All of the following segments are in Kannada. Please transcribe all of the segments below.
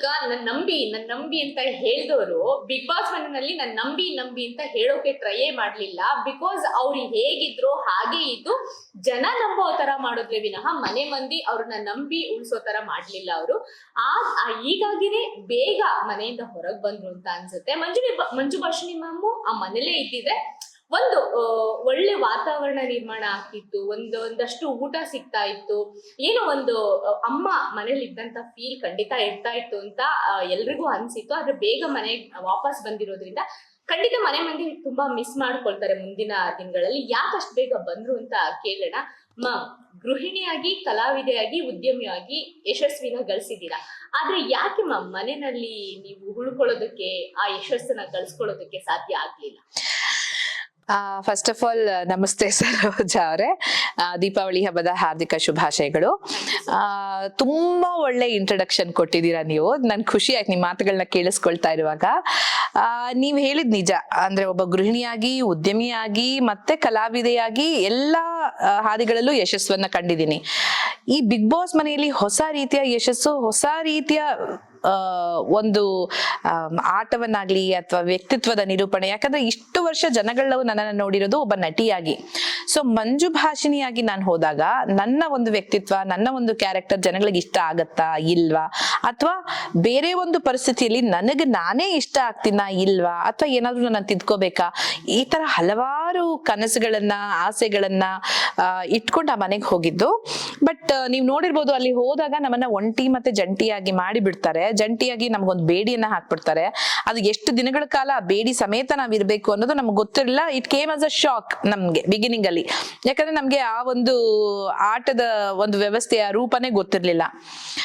ಈಗ ನನ್ ನಂಬಿ ನನ್ ನಂಬಿ ಅಂತ ಹೇಳ್ದವರು ಬಿಗ್ ಬಾಸ್ ಮನೆಯಲ್ಲಿ ನನ್ ನಂಬಿ ನಂಬಿ ಅಂತ ಹೇಳೋಕೆ ಟ್ರೈಯೇ ಮಾಡ್ಲಿಲ್ಲ. ಬಿಕಾಸ್ ಅವ್ರು ಹೇಗಿದ್ರು, ಹಾಗೆ ಇದ್ದು, ಜನ ನಂಬೋ ತರ ಮಾಡಿದ್ರೆ ವಿನಃ ಮನೆ ಮಂದಿ ಅವ್ರನ್ನ ನಂಬಿ ಉಳಿಸೋ ತರ ಮಾಡ್ಲಿಲ್ಲ ಅವರು. ಆ ಈಗಾಗಿನೇ ಬೇಗ ಮನೆಯಿಂದ ಹೊರಗೆ ಬಂದ್ರು ಅಂತ ಅನ್ಸುತ್ತೆ. ಮಂಜು ಮಂಜು ಭಾಷಣಿ ಮ್ಯಾಮು ಆ ಮನೇಲೇ ಇದ್ದಿದ್ರೆ ಒಂದು ಒಳ್ಳೆ ವಾತಾವರಣ ನಿರ್ಮಾಣ ಆಗ್ತಿತ್ತು, ಒಂದು, ಒಂದಷ್ಟು ಊಟ ಸಿಗ್ತಾ ಇತ್ತು. ಏನೋ ಒಂದು ಅಮ್ಮ ಮನೇಲಿ ಇದ್ದಂತ ಫೀಲ್ ಖಂಡಿತ ಇರ್ತಾ ಇತ್ತು ಅಂತ ಎಲ್ರಿಗೂ ಅನ್ಸಿತ್ತು. ಆದ್ರೆ ಬೇಗ ಮನೆಗೆ ವಾಪಸ್ ಬಂದಿರೋದ್ರಿಂದ ಖಂಡಿತ ಮನೆ ಮಂದಿ ತುಂಬಾ ಮಿಸ್ ಮಾಡ್ಕೊಳ್ತಾರೆ ಮುಂದಿನ ದಿನಗಳಲ್ಲಿ. ಯಾಕಷ್ಟು ಬೇಗ ಬಂದ್ರು ಅಂತ ಕೇಳೋಣ. ಮ ಗೃಹಿಣಿಯಾಗಿ, ಕಲಾವಿದೆಯಾಗಿ, ಉದ್ಯಮಿಯಾಗಿ ಯಶಸ್ವಿನ ಗಳಿಸಿದ್ದೀರಾ? ಆದ್ರೆ ಯಾಕೆ ಮ್ಯಾಮ್ ಮನೆಯಲ್ಲಿ ನೀವು ಉಳ್ಕೊಳ್ಳೋದಕ್ಕೆ, ಆ ಯಶಸ್ಸನ್ನ ಗಳಿಸ್ಕೊಳ್ಳೋದಕ್ಕೆ ಸಾಧ್ಯ ಆಗ್ಲಿಲ್ಲ? ಫಸ್ಟ್ ಆಫ್ ಆಲ್ ನಮಸ್ತೆ ಸರೋಜಾ ಅವರೇ. ದೀಪಾವಳಿ ಹಬ್ಬದ ಹಾರ್ದಿಕ ಶುಭಾಶಯಗಳು. ತುಂಬಾ ಒಳ್ಳೆ ಇಂಟ್ರಡಕ್ಷನ್ ಕೊಟ್ಟಿದ್ದೀರಾ ನೀವು. ನನ್ ಖುಷಿ ಆಯ್ತು ನಿಮ್ಮ ಮಾತುಗಳನ್ನ ಕೇಳಿಸ್ಕೊಳ್ತಾ ಇರುವಾಗ. ನೀವು ಹೇಳಿದ್ ನಿಜ. ಅಂದ್ರೆ ಒಬ್ಬ ಗೃಹಿಣಿಯಾಗಿ, ಉದ್ಯಮಿಯಾಗಿ, ಮತ್ತೆ ಕಲಾವಿದೆಯಾಗಿ ಎಲ್ಲಾ ಹಾದಿಗಳಲ್ಲೂ ಯಶಸ್ವನ್ನ ಕಂಡಿದ್ದೀನಿ. ಈ ಬಿಗ್ ಬಾಸ್ ಮನೆಯಲ್ಲಿ ಹೊಸ ರೀತಿಯ ಯಶಸ್ಸು, ಹೊಸ ರೀತಿಯ ಒಂದು ಆಟವನ್ನಾಗಲಿ ಅಥವಾ ವ್ಯಕ್ತಿತ್ವದ ನಿರೂಪಣೆ. ಯಾಕಂದ್ರೆ ಇಷ್ಟು ವರ್ಷ ಜನಗಳವು ನನ್ನನ್ನು ನೋಡಿರೋದು ಒಬ್ಬ ನಟಿಯಾಗಿ. ಸೊ ಮಂಜು ಭಾಷಿಣಿಯಾಗಿ ನಾನು ಹೋದಾಗ ನನ್ನ ಒಂದು ವ್ಯಕ್ತಿತ್ವ, ನನ್ನ ಒಂದು ಕ್ಯಾರೆಕ್ಟರ್ ಜನಗಳಿಗೆ ಇಷ್ಟ ಆಗತ್ತಾ, ಇಲ್ವಾ? ಅಥವಾ ಬೇರೆ ಒಂದು ಪರಿಸ್ಥಿತಿಯಲ್ಲಿ ನನಗೆ ನಾನೇ ಇಷ್ಟ ಆಗ್ತೀನ, ಇಲ್ವಾ? ಅಥವಾ ಏನಾದ್ರೂ ನಾನು ತಿದ್ಕೋಬೇಕಾ? ಈ ತರ ಹಲವಾರು ಕನಸುಗಳನ್ನ, ಆಸೆಗಳನ್ನ ಇಟ್ಕೊಂಡು ಆ ಮನೆಗೆ ಹೋಗಿದ್ದು. ಬಟ್ ನೀವು ನೋಡಿರ್ಬೋದು ಅಲ್ಲಿ ಹೋದಾಗ ನಮ್ಮನ್ನ ಒಂಟಿ ಮತ್ತೆ ಜಂಟಿಯಾಗಿ ಮಾಡಿ ಬಿಡ್ತಾರೆ ಜಂಟಿಯಾಗಿ ನಮ್ಗೊಂದು ಬೇಡಿಯನ್ನ ಹಾಕ್ಬಿಡ್ತಾರೆ. ಅದು ಎಷ್ಟು ದಿನಗಳ ಕಾಲ ಬೇಡಿ ಸಮೇತ ನಾವ್ ಇರ್ಬೇಕು ಅನ್ನೋದು ನಮ್ಗೆ ಗೊತ್ತಿರಲಿಲ್ಲ. It came as a shock ನಮ್ಗೆ ಬಿಗಿನಿಂಗ್ ಅಲ್ಲಿ. ಯಾಕಂದ್ರೆ ನಮ್ಗೆ ಆ ಒಂದು ಆಟದ ಒಂದು ವ್ಯವಸ್ಥೆಯ ರೂಪನೇ ಗೊತ್ತಿರ್ಲಿಲ್ಲ.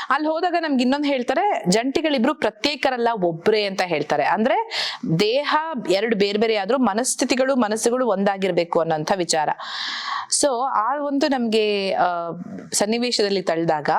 ಅಲ್ಲಿ ಹೋದಾಗ ನಮ್ಗೆ ಇನ್ನೊಂದು ಹೇಳ್ತಾರೆ, ಜಂಟಿಗಳಿಬ್ರು ಪ್ರತ್ಯೇಕರಲ್ಲ, ಒಬ್ರೇ ಅಂತ ಹೇಳ್ತಾರೆ. ಅಂದ್ರೆ ದೇಹ ಎರಡು ಬೇರೆ ಬೇರೆ ಆದ್ರೂ ಮನಸ್ಥಿತಿಗಳು, ಮನಸ್ಸುಗಳು ಒಂದಾಗಿರ್ಬೇಕು ಅನ್ನೋಂಥ ವಿಚಾರ. ಸೊ ಆ ಒಂದು ನಮ್ಗೆ ಸನ್ನಿವೇಶದಲ್ಲಿ ತಳ್ಳಿದಾಗ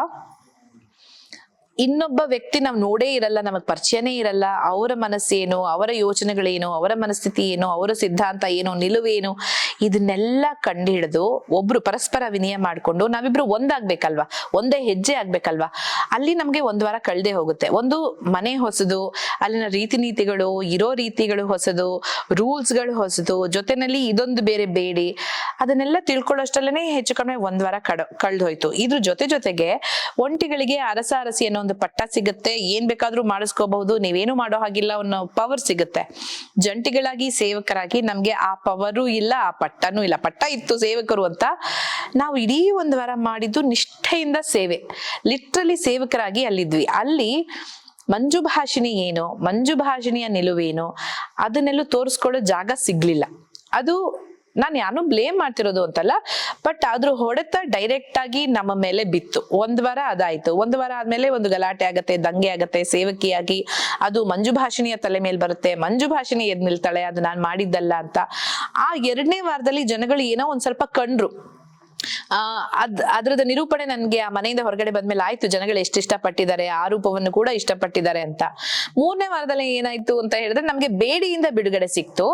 ಇನ್ನೊಬ್ಬ ವ್ಯಕ್ತಿ ನಾವು ನೋಡೇ ಇರಲ್ಲ, ನಮಗ್ ಪರಿಚಯನೇ ಇರಲ್ಲ. ಅವರ ಮನಸ್ಸೇನು, ಅವರ ಯೋಚನೆಗಳೇನು, ಅವರ ಮನಸ್ಥಿತಿ ಏನು, ಅವರ ಸಿದ್ಧಾಂತ ಏನು ನಿಲುವೇನು ಇದನ್ನೆಲ್ಲ ಕಂಡು ಹಿಡಿದು ಒಬ್ರು ಪರಸ್ಪರ ವಿನಿಯ ಮಾಡ್ಕೊಂಡು ನಾವಿಬ್ರು ಒಂದಾಗ್ಬೇಕಲ್ವಾ? ಒಂದೇ ಹೆಜ್ಜೆ ಆಗ್ಬೇಕಲ್ವಾ? ಅಲ್ಲಿ ನಮ್ಗೆ ಒಂದ್ ವಾರ ಕಳ್ದೆ ಹೋಗುತ್ತೆ. ಒಂದು ಮನೆ ಹೊಸದು, ಅಲ್ಲಿನ ರೀತಿ ನೀತಿಗಳು ಇರೋ ರೀತಿಗಳು ಹೊಸದು, ರೂಲ್ಸ್ಗಳು ಹೊಸದು, ಜೊತೆನಲ್ಲಿ ಇದೊಂದು ಬೇರೆ ಬೇಡಿ, ಅದನ್ನೆಲ್ಲ ತಿಳ್ಕೊಳ್ಳೋಷ್ಟಲ್ಲೇ ಹೆಚ್ಚು ಕಡಿಮೆ ಒಂದ್ ವಾರ ಕಡ, ಕಳ್ದೋಯ್ತು. ಇದ್ರ ಜೊತೆ ಜೊತೆಗೆ ಒಂಟಿಗಳಿಗೆ ಅರಸ ಅರಸಿ ಅನ್ನೋ ಒಂದು ಪಟ್ಟ ಸಿಗುತ್ತೆ. ಏನ್ ಬೇಕಾದ್ರೂ ಮಾಡಿಸ್ಕೋಬಹುದು. ನೀವೇನು ಮಾಡೋ ಹಾಗಿಲ್ಲ. ಅನ್ನೋ ಪವರ್ ಸಿಗುತ್ತೆ. ಜಂಟಿಗಳಾಗಿ ಸೇವಕರಾಗಿ ನಮ್ಗೆ ಆ ಪವರು ಇಲ್ಲ, ಆ ಪಟ್ಟನೂ ಇಲ್ಲ. ಪಟ್ಟ ಇತ್ತು ಸೇವಕರು ಅಂತ ನಾವು ಇಡೀ ಒಂದು ವಾರ ಮಾಡಿದ್ದು ನಿಷ್ಠೆಯಿಂದ ಸೇವೆ. ಲಿಟ್ರಲಿ ಸೇವಕರಾಗಿ ಅಲ್ಲಿದ್ವಿ. ಅಲ್ಲಿ ಮಂಜು ಭಾಷಿಣಿ ಏನು, ಮಂಜು ಭಾಷಿಣಿಯ ನಿಲುವೇನು, ಅದನ್ನೆಲ್ಲೂ ತೋರಿಸ್ಕೊಳ್ಳೋ ಜಾಗ ಸಿಗ್ಲಿಲ್ಲ. ಅದು ನಾನು ಯಾರು ಬ್ಲೇಮ್ ಮಾಡ್ತಿರೋದು ಅಂತಲ್ಲ ಬಟ್ ಆದ್ರೂ ಹೊಡೆತ ಡೈರೆಕ್ಟ್ ಆಗಿ ನಮ್ಮ ಮೇಲೆ ಬಿತ್ತು. ಒಂದ್ ವಾರ ಅದಾಯ್ತು. ಒಂದ್ ವಾರ ಆದ್ಮೇಲೆ ಒಂದು ಗಲಾಟೆ ಆಗತ್ತೆ, ದಂಗೆ ಆಗತ್ತೆ, ಸೇವಕಿಯಾಗಿ ಅದು ಮಂಜು ಭಾಷಿಣಿಯ ತಲೆ ಮೇಲೆ ಬರುತ್ತೆ. ಮಂಜು ಭಾಷಿಣಿ ಎದ್ ನಿಲ್ತಾಳೆ, ಅದು ನಾನು ಮಾಡಿದ್ದಲ್ಲ ಅಂತ. ಆ ಎರಡನೇ ವಾರದಲ್ಲಿ ಜನಗಳು ಏನೋ ಒಂದ್ ಸ್ವಲ್ಪ ಕಂಡ್ರು. ಅದ್ ಅದ್ರದ ನಿರೂಪಣೆ ನನ್ಗೆ ಆ ಮನೆಯಿಂದ ಹೊರಗಡೆ ಬಂದ್ಮೇಲೆ ಆಯ್ತು. ಜನಗಳು ಎಷ್ಟು ಇಷ್ಟಪಟ್ಟಿದ್ದಾರೆ, ಆ ರೂಪವನ್ನು ಕೂಡ ಇಷ್ಟಪಟ್ಟಿದ್ದಾರೆ ಅಂತ. ಮೂರನೇ ವಾರದಲ್ಲಿ ಏನಾಯ್ತು ಅಂತ ಹೇಳಿದ್ರೆ ನಮ್ಗೆ ಬೇಡಿಯಿಂದ ಬಿಡುಗಡೆ ಸಿಕ್ತು.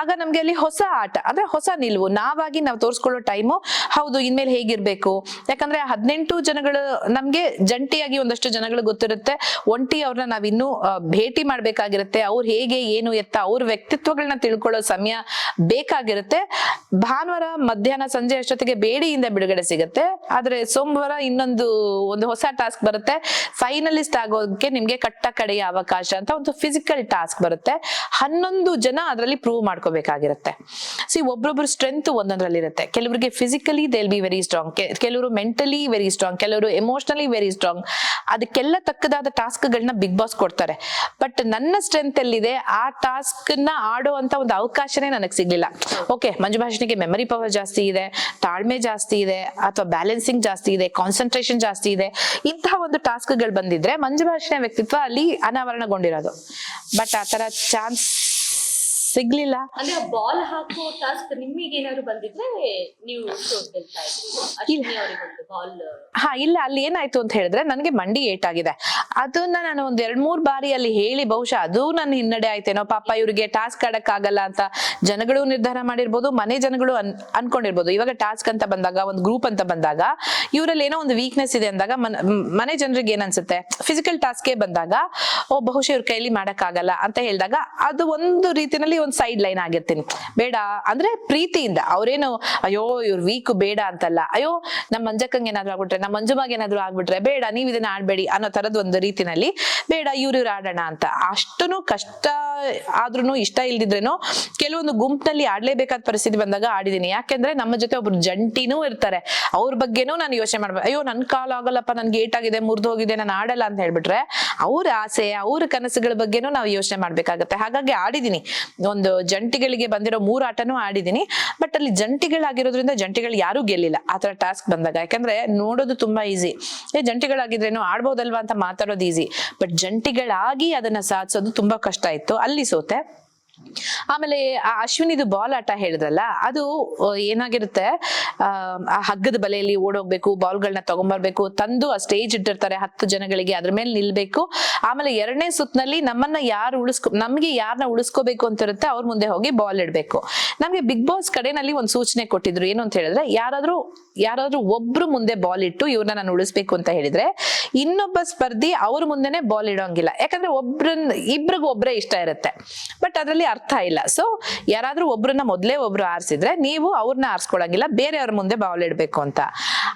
ಆಗ ನಮ್ಗೆ ಅಲ್ಲಿ ಹೊಸ ಆಟ, ಅಂದ್ರೆ ಹೊಸ ನಿಲ್ವು, ನಾವಾಗಿ ನಾವು ತೋರಿಸ್ಕೊಳ್ಳೋ ಟೈಮು ಹೌದು, ಇನ್ಮೇಲೆ ಹೇಗಿರ್ಬೇಕು? ಯಾಕಂದ್ರೆ ಹದಿನೆಂಟು ಜನಗಳು, ನಮ್ಗೆ ಜಂಟಿಯಾಗಿ ಒಂದಷ್ಟು ಜನಗಳು ಗೊತ್ತಿರುತ್ತೆ, ಒಂಟಿ ಅವ್ರನ್ನ ನಾವ್ ಇನ್ನೂ ಭೇಟಿ ಮಾಡ್ಬೇಕಾಗಿರುತ್ತೆ, ಅವ್ರು ಹೇಗೆ, ಏನು ಎತ್ತ, ಅವ್ರ ವ್ಯಕ್ತಿತ್ವಗಳನ್ನ ತಿಳ್ಕೊಳ್ಳೋ ಸಮಯ ಬೇಕಾಗಿರುತ್ತೆ. ಭಾನುವಾರ ಮಧ್ಯಾಹ್ನ ಸಂಜೆ ಅಷ್ಟೊತ್ತಿಗೆ ಬೇಡಿಯಿಂದ ಬಿಡುಗಡೆ ಸಿಗುತ್ತೆ. ಆದ್ರೆ ಸೋಮವಾರ ಇನ್ನೊಂದು ಒಂದು ಹೊಸ ಟಾಸ್ಕ್ ಬರುತ್ತೆ. ಫೈನಲಿಸ್ಟ್ ಆಗೋದಕ್ಕೆ ನಿಮ್ಗೆ ಕಟ್ಟ ಕಡೆಯ ಅವಕಾಶ ಅಂತ ಒಂದು ಫಿಸಿಕಲ್ ಟಾಸ್ಕ್ ಬರುತ್ತೆ. ಹನ್ನೊಂದು ಜನ ಅದರಲ್ಲಿ ಪ್ರೂವ್ ಮಾಡ್ಕೋಬೇಕಾಗಿರುತ್ತೆ. ಸಿ ಒಬ್ರೊಬ್ರು ಸ್ಟ್ರೆಂತ್ ಒಂದೊಂದ್ರಲ್ಲಿ ಇರುತ್ತೆ. ಕೆಲವರಿಗೆ physically they'll be very strong ಕೆಲವರು ಮೆಂಟಲಿ ವೆರಿ ಸ್ಟ್ರಾಂಗ್ ಕೆಲವರು ಎಮೋಷನಲಿ ವೆರಿ ಸ್ಟ್ರಾಂಗ್ ಅದಕ್ಕೆಲ್ಲ ತಕ್ಕದಾದ ಟಾಸ್ಕ್ ಗಳನ್ನ ಬಿಗ್ ಬಾಸ್ ಕೊಡ್ತಾರೆ. ಬಟ್ ನನ್ನ ಸ್ಟ್ರೆಂತ್ ಎಲ್ಲಿದೆ? ಆ ಟಾಸ್ಕ್ನ ಆಡೋ ಒಂದು ಅವಕಾಶನೇ ನನಗೆ ಸಿಗ್ಲಿಲ್ಲ. ಓಕೆ ಮಂಜು ಭಾಷಣಿಗೆ ಮೆಮರಿ ಪವರ್ ಜಾಸ್ತಿ ಇದೆ. ತಾಳ್ಮೆ ಜಾಸ್ತಿ ಇದೆ ಅಥವಾ ಬ್ಯಾಲೆನ್ಸಿಂಗ್ ಜಾಸ್ತಿ ಇದೆ ಕಾನ್ಸಂಟ್ರೇಷನ್ ಜಾಸ್ತಿ ಇದೆ, ಇಂತಹ ಒಂದು ಟಾಸ್ಕ್ಗಳು ಬಂದಿದ್ರೆ ಮಂಜು ಭಾಷಣ ವ್ಯಕ್ತಿತ್ವ ಅಲ್ಲಿ ಅನಾವರಣಗೊಂಡಿರೋದು. ಬಟ್ ಆ ತರ ಚಾನ್ಸ್ ಸಿಗ್ಲಿಲ್ಲ. ಅಂದ್ರೆ ಬಾಲ್ ಹಾಕೋ ಟಾಸ್ಕ್ ನಿಮಗೆ ಏನಾದ್ರು ಬಂದಿದ್ರೆ ನೀವು ಬಾಲ್ ಹಾ ಇಲ್ಲ ಅಲ್ಲಿ ಏನಾಯ್ತು ಅಂತ ಹೇಳಿದ್ರೆ ನನಗೆ ಮಂಡಿ ಏಟಾಗಿದೆ. ಅದನ್ನ ನಾನು ಒಂದ್ ಎರಡ್ ಮೂರ್ ಬಾರಿ ಅಲ್ಲಿ ಹೇಳಿ ಬಹುಶಃ ಅದು ನನ್ನ ಹಿನ್ನಡೆ ಆಯ್ತೇನೋ. ಪಾಪ ಇವ್ರಿಗೆ ಟಾಸ್ಕ್ ಆಡಕ್ ಆಗಲ್ಲ ಅಂತ ಜನಗಳು ನಿರ್ಧಾರ ಮಾಡಿರ್ಬೋದು ಮನೆ ಜನಗಳು ಅನ್ ಅನ್ಕೊಂಡಿರ್ಬೋದು. ಇವಾಗ ಟಾಸ್ಕ್ ಅಂತ ಬಂದಾಗ ಒಂದು ಗ್ರೂಪ್ ಅಂತ ಬಂದಾಗ ಇವರಲ್ಲಿ ಏನೋ ಒಂದು ವೀಕ್ನೆಸ್ ಇದೆ ಅಂದಾಗ ಮನ- ಜನರಿಗೆ ಏನನ್ಸುತ್ತೆ? ಅನ್ಸುತ್ತೆ ಫಿಸಿಕಲ್ ಟಾಸ್ಕ್ ಬಂದಾಗ ಓ ಬಹುಶಃ ಇವ್ರ ಕೈಲಿ ಮಾಡಕ್ ಆಗಲ್ಲ ಅಂತ ಹೇಳಿದಾಗ ಅದು ಒಂದು ರೀತಿನಲ್ಲಿ ಸೈಡ್ ಲೈನ್ ಆಗಿರ್ತೀನಿ. ಬೇಡ. ಅಂದ್ರೆ ಪ್ರೀತಿಯಿಂದ. ಅವ್ರೇನು, ಅಯ್ಯೋ, ಇವ್ರ ವೀಕ್ ಬೇಡ ಅಂತಲ್ಲ. ಅಯ್ಯೋ ನಮ್ಮ ಮಂಜಕ್ಕಂಗೆ ಏನಾದ್ರು ಆಗ್ಬಿಟ್ರೆ ನಮ್ಮ ಮಂಜುಮಾಗೆ ಏನಾದ್ರು ಆಗ್ಬಿಟ್ರೆ, ಬೇಡ, ನೀವ್ ಇದನ್ನ ಆಡ್ಬೇಡಿ ಅನ್ನೋ ತರದ್ ಒಂದು ರೀತಿನಲ್ಲಿ, ಬೇಡ, ಇವ್ರು ಇವ್ರು ಆಡೋಣ ಅಂತ. ಅಷ್ಟನು ಕಷ್ಟ ಆದ್ರೂ ಇಷ್ಟ ಇಲ್ದಿದ್ರೇನು, ಕೆಲವೊಂದು ಗುಂಪಿನಲ್ಲಿ ಆಡ್ಲೇಬೇಕಾದ ಪರಿಸ್ಥಿತಿ ಬಂದಾಗ ಆಡಿದೀನಿ ಯಾಕೆಂದ್ರೆ ನಮ್ಮ ಜೊತೆ ಒಬ್ರು ಜಂಟಿನೂ ಇರ್ತಾರೆ. ಅವ್ರ ಬಗ್ಗೆನೂ ನಾನು ಯೋಚನೆ ಮಾಡ್ಬೇಕು ಅಯ್ಯೋ, ನನ್ ಕಾಲ ಆಗಲ್ಲಪ್ಪ, ನನ್ಗೆ ಆಗಿದೆ ಮುರಿದು ಹೋಗಿದೆ ನಾನು ಆಡಲ್ಲ ಅಂತ ಹೇಳ್ಬಿಟ್ರೆ, ಅವ್ರ ಆಸೆ, ಅವ್ರ ಕನಸುಗಳ ಬಗ್ಗೆನೂ ನಾವು ಯೋಚನೆ ಮಾಡ್ಬೇಕಾಗತ್ತೆ. ಹಾಗಾಗಿ ಆಡಿದೀನಿ ಒಂದು ಜಂಟಿಗಳಿಗೆ ಬಂದಿರೋ ಮೂರ್ ಆಟನೂ ಆಡಿದೀನಿ ಬಟ್ ಅಲ್ಲಿ ಜಂಟಿಗಳಾಗಿರೋದ್ರಿಂದ ಜಂಟಿಗಳು ಯಾರು ಗೆಲ್ಲಿಲ್ಲ. ಆತರ ಟಾಸ್ಕ್ ಬಂದಾಗ. ಯಾಕಂದ್ರೆ ನೋಡೋದು ತುಂಬಾ ಈಸಿ ಏ, ಜಂಟಿಗಳಾಗಿದ್ರೇನು ಆಡ್ಬೋದಲ್ವಾ ಅಂತ ಮಾತಾಡೋದು ಈಸಿ ಬಟ್ ಜಂಟಿಗಳಾಗಿ ಅದನ್ನ ಸಾಧಿಸೋದು ತುಂಬಾ ಕಷ್ಟ ಇತ್ತು. ಅಲ್ಲಿ ಸೋತೆ. ಆಮೇಲೆ ಆ ಅಶ್ವಿನಿದು ಬಾಲ್ ಆಟ ಹೇಳಿದ್ರಲ್ಲ, ಅದು ಏನಾಗಿರುತ್ತೆ, ಆ ಹಗ್ಗದ ಬಲೆಯಲ್ಲಿ ಓಡೋಗ್ಬೇಕು ಬಾಲ್ಗಳನ್ನ ತಗೊಂಬರ್ಬೇಕು, ತಂದು ಆ ಸ್ಟೇಜ್ ಇಟ್ಟಿರ್ತಾರೆ ಹತ್ತು ಜನಗಳಿಗೆ, ಅದ್ರ ಮೇಲೆ ನಿಲ್ಬೇಕು. ಆಮೇಲೆ ಎರಡನೇ ಸುತ್ತಿನಲ್ಲಿ ನಮ್ಮನ್ನ ಯಾರು ಉಳಿಸ್ಕೊ, ನಮ್ಗೆ ಯಾರನ್ನ ಉಳಿಸ್ಕೋಬೇಕು ಅಂತ ಇರುತ್ತೆ ಅವ್ರ ಮುಂದೆ ಹೋಗಿ ಬಾಲ್ ಇಡ್ಬೇಕು. ನಮ್ಗೆ ಬಿಗ್ ಬಾಸ್ ಕಡೆನಲ್ಲಿ ಒಂದು ಸೂಚನೆ ಕೊಟ್ಟಿದ್ರು, ಏನು ಅಂತ ಹೇಳಿದ್ರೆ, ಯಾರಾದ್ರೂ ಯಾರಾದ್ರೂ ಒಬ್ರು ಮುಂದೆ ಬಾಲ್ ಇಟ್ಟು ಇವ್ರನ್ನ ನಾನು ಉಳಿಸ್ಬೇಕು ಅಂತ ಹೇಳಿದ್ರೆ ಇನ್ನೊಬ್ಬ ಸ್ಪರ್ಧಿ ಅವ್ರ ಮುಂದೆನೆ ಬಾಲ್ ಇಡೋಂಗಿಲ್ಲ. ಯಾಕಂದ್ರೆ ಒಬ್ರನ್ನ ಇಬ್ರಿಗೂ ಒಬ್ರೇ ಇಷ್ಟ ಇರುತ್ತೆ. ಬಟ್ ಅದರಲ್ಲಿ ಅರ್ಥ ಇಲ್ಲ. ಸೊ ಯಾರಾದ್ರೂ ಒಬ್ರನ್ನ ಮೊದಲೇ ಒಬ್ರು ಆರಿಸಿದ್ರೆ ನೀವು ಅವ್ರನ್ನ ಆರಿಸ್ಕೊಳಂಗಿಲ್ಲ, ಬೇರೆಯವ್ರ ಮುಂದೆ ಬಾಲ್ ಇಡಬೇಕು ಅಂತ.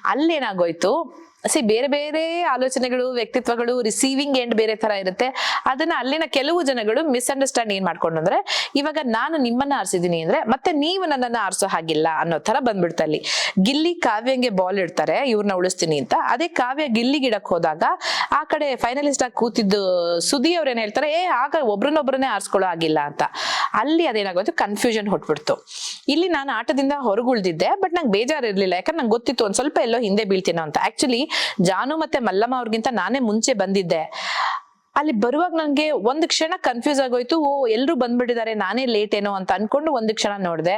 ಅಲ್ಲೇನಾಗೋಯ್ತು? ಸಿ ಬೇರೆ ಬೇರೆ ಆಲೋಚನೆಗಳು, ವ್ಯಕ್ತಿತ್ವಗಳು ರಿಸೀವಿಂಗ್ ಎಂಡ್ ಬೇರೆ ತರ ಇರುತ್ತೆ. ಅದನ್ನ ಅಲ್ಲಿನ ಕೆಲವು ಜನಗಳು ಮಿಸ್ಅಂಡರ್ಸ್ಟ್ಯಾಂಡ್ ಏನ್ ಮಾಡ್ಕೊಂಡು ಅಂದ್ರೆ ಇವಾಗ ನಾನು ನಿಮ್ಮನ್ನ ಆರಿಸಿದೀನಿ ಅಂದ್ರೆ ಮತ್ತೆ ನೀವು ನನ್ನನ್ನ ಆರಿಸೋ ಹಾಗಿಲ್ಲ ಅನ್ನೋ ತರ ಬಂದ್ಬಿಡ್ತಾ ಅಲ್ಲಿ. ಗಿಲ್ಲಿ ಕಾವ್ಯಂಗೆ ಬಾಲ್ ಇಡ್ತಾರೆ ಇವ್ರನ್ನ ಉಳಿಸ್ತೀನಿ ಅಂತ. ಅದೇ ಕಾವ್ಯ ಗಿಲ್ಲಿ ಗಿಡಕ್ ಹೋದಾಗ, ಆ ಕಡೆ ಫೈನಲಿಸ್ಟ್ ಆಗಿ ಕೂತಿದ್ದು ಸುದಿ ಅವ್ರ ಏನ್ ಹೇಳ್ತಾರೆ, ಏ, ಆಗ ಒಬ್ರನ್ನೊಬ್ರನ್ನೇ ಆರಿಸ್ಕೊಳ್ಳೋ ಆಗಿಲ್ಲ ಅಂತ. ಅಲ್ಲಿ ಅದೇನಾಗೋಯ್ತು ಕನ್ಫ್ಯೂಷನ್ ಹೊಟ್ಬಿಡ್ತು. ಇಲ್ಲಿ ನಾನು ಆಟದಿಂದ ಹೊರಗುಳ್ದಿದ್ದೆ, ಬಟ್ ನಂಗೆ ಬೇಜಾರು ಇರ್ಲಿಲ್ಲ. ಯಾಕಂದ್ರೆ ನಂಗೆ ಗೊತ್ತಿತ್ತು, ಒಂದ್ ಸ್ವಲ್ಪ ಎಲ್ಲೋ ಹಿಂದೆ ಬೀಳ್ತೀನೋ ಅಂತ. ಆಕ್ಚುಲಿ ಜಾನು ಮತ್ತೆ ಮಲ್ಲಮ್ಮ ಅವ್ರಿಗಿಂತ ನಾನೇ ಮುಂಚೆ ಬಂದಿದ್ದೆ. ಅಲ್ಲಿ ಬರುವಾಗ ನಂಗೆ ಒಂದು ಕ್ಷಣ ಕನ್ಫ್ಯೂಸ್ ಆಗೋಯ್ತು, ಓ, ಎಲ್ರು ಬಂದ್ಬಿಟ್ಟಿದ್ದಾರೆ, ನಾನೇ ಲೇಟ್ ಏನೋ ಅಂತ ಅನ್ಕೊಂಡು ಒಂದು ಕ್ಷಣ ನೋಡಿದೆ.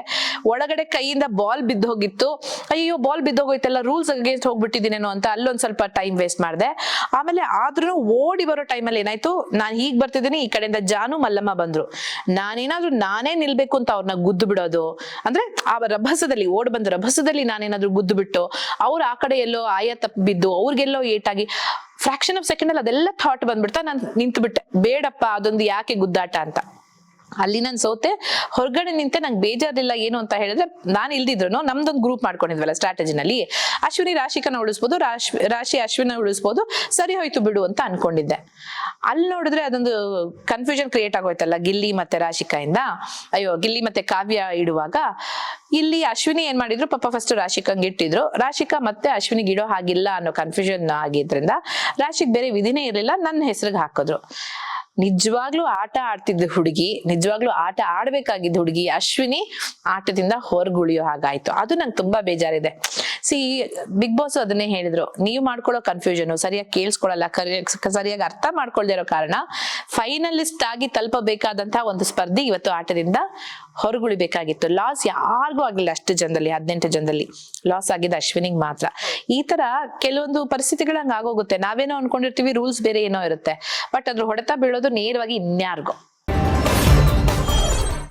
ಒಳಗಡೆ ಕೈಯಿಂದ ಬಾಲ್ ಬಿದ್ದು ಹೋಗಿತ್ತು. ಅಯ್ಯೋ ಬಾಲ್ ಬಿದ್ದೋಗೋಯ್ತಲ್ಲ ರೂಲ್ಸ್ ಅಗೇನ್ಸ್ಟ್ ಹೋಗ್ಬಿಟ್ಟಿದ್ದೀನೇನೋ ಅಂತ ಅಲ್ಲೊಂದ್ ಸ್ವಲ್ಪ ಟೈಮ್ ವೇಸ್ಟ್ ಮಾಡಿದೆ. ಆಮೇಲೆ ಆದ್ರೂ ಓಡಿ ಬರೋ ಟೈಮಲ್ಲಿ ಏನಾಯ್ತು, ನಾನು ಹೀಗ್ ಬರ್ತಿದ್ದೀನಿ, ಈ ಕಡೆಯಿಂದ ಜಾನು ಮಲ್ಲಮ್ಮ ಬಂದ್ರು. ನಾನೇನಾದರೂ ನಾನೇ ನಿಲ್ಬೇಕು ಅಂತ ಅವ್ರನ್ನ ಗುದ್ದು ಬಿಡೋದು, ಅಂದ್ರೆ ಆ ರಭಸದಲ್ಲಿ, ಓಡ್ ಬಂದ ರಭಸದಲ್ಲಿ ನಾನೇನಾದರೂ ಗುದ್ದು ಬಿಟ್ಟು, ಅವ್ರು ಆ ಕಡೆ ಎಲ್ಲೋ ಆಯ ತಪ್ಪು ಬಿದ್ದು, ಅವ್ರಿಗೆಲ್ಲೋ ಏಟಾಗಿ ಫ್ರಾಕ್ಷನ್ ಆಫ್ ಸೆಕೆಂಡ್ ಅಲ್ಲಿ ಅದೆಲ್ಲ ಥಾಟ್ ಬಂದ್ಬಿಡ್ತಾ ನಾನು ನಿಂತು ಬಿಟ್ಟೆ ಬೇಡಪ್ಪ, ಅದೊಂದು ಯಾಕೆ ಗುದ್ದಾಟ ಅಂತ. ಅಲ್ಲಿ ನಾನು ಸೋತೆ, ಹೊರಗಡೆ ನಿಂತೆ ನಂಗೆ ಬೇಜಾರಿಲ್ಲ ಏನು ಅಂತ ಹೇಳಿದ್ರೆ ನಾನು ಇಲ್ದಿದ್ರು ನಮ್ದೊಂದು ಗ್ರೂಪ್ ಮಾಡ್ಕೊಂಡಿದ್ವಲ್ಲ ಸ್ಟ್ರಾಟಜಿನಲ್ಲಿ ಅಶ್ವಿನಿ ರಾಶಿಕನ ಉಳಿಸ್ಬೋದು, ರಾಶಿ ರಾಶಿ ಅಶ್ವಿನ ಉಳಿಸ್ಬೋದು, ಸರಿ ಹೋಯ್ತು ಬಿಡು ಅಂತ ಅನ್ಕೊಂಡಿದ್ದೆ. ಅಲ್ಲಿ ನೋಡಿದ್ರೆ ಅದೊಂದು ಕನ್ಫ್ಯೂಷನ್ ಕ್ರಿಯೇಟ್ ಆಗೋಯ್ತಲ್ಲ ಗಿಲ್ಲಿ ಮತ್ತೆ ರಾಶಿಕಾಯಿಂದ. ಅಯ್ಯೋ, ಗಿಲ್ಲಿ ಮತ್ತೆ ಕಾವ್ಯ ಇಡುವಾಗ ಇಲ್ಲಿ ಅಶ್ವಿನಿ ಏನ್ ಮಾಡಿದ್ರು, ಪಾಪ ಫಸ್ಟ್ ರಾಶಿಕಂಗೆ ಇಟ್ಟಿದ್ರು. ರಾಶಿಕಾ ಮತ್ತೆ ಅಶ್ವಿನಿಗೆ ಇಡೋ ಹಾಗಿಲ್ಲ ಅನ್ನೋ ಕನ್ಫ್ಯೂಷನ್ ಆಗಿದ್ರಿಂದ ರಾಶಿಕ್ ಬೇರೆ ವಿಧಿನೇ ಇರಲಿಲ್ಲ ನನ್ನ ಹೆಸರಿಗೆ ಹಾಕಿದ್ರು. ನಿಜವಾಗ್ಲೂ ಆಟ ಆಡ್ತಿದ್ದ ಹುಡುಗಿ, ನಿಜವಾಗ್ಲೂ ಆಟ ಆಡ್ಬೇಕಾಗಿದ್ದ ಹುಡುಗಿ ಅಶ್ವಿನಿ ಆಟದಿಂದ ಹೊರಗುಳಿಯೋ ಹಾಗಾಯ್ತು. ಅದು ನಂಗೆ ತುಂಬಾ ಬೇಜಾರಿದೆ. ಸಿ ಬಿಗ್ ಬಾಸ್ ಅದನ್ನೇ ಹೇಳಿದ್ರು. ನೀವು ಮಾಡ್ಕೊಳ್ಳೋ ಕನ್ಫ್ಯೂಷನ್ ಸರಿಯಾಗಿ ಕೇಳಿಸ್ಕೊಳ್ಳಲ್ಲ ಸರಿಯಾಗಿ ಅರ್ಥ ಮಾಡ್ಕೊಳ್ದೇ ಇರೋ ಕಾರಣ ಫೈನಲಿಸ್ಟ್ ಆಗಿ ತಲುಪಬೇಕಾದಂತಹ ಒಂದು ಸ್ಪರ್ಧಿ ಇವತ್ತು ಆಟದಿಂದ ಹೊರಗುಳಿಬೇಕಾಗಿತ್ತು. ಲಾಸ್ ಯಾರಿಗೂ ಆಗಿಲ್ಲ ಅಷ್ಟು ಜನದಲ್ಲಿ, ಹದಿನೆಂಟು ಜನದಲ್ಲಿ. ಲಾಸ್ ಆಗಿದ್ದ ಅಶ್ವಿನಿಗೆ ಮಾತ್ರ. ಈ ತರ ಕೆಲವೊಂದು ಪರಿಸ್ಥಿತಿಗಳು ಆಗೋಗುತ್ತೆ. ನಾವೇನೋ ಅನ್ಕೊಂಡಿರ್ತೀವಿ ರೂಲ್ಸ್ ಬೇರೆ ಏನೋ ಇರುತ್ತೆ. ಬಟ್ ಅದ್ರ ಹೊಡೆತ ಬೀಳೋದು பண்ணுறதும் நேர் வகை இருக்கும்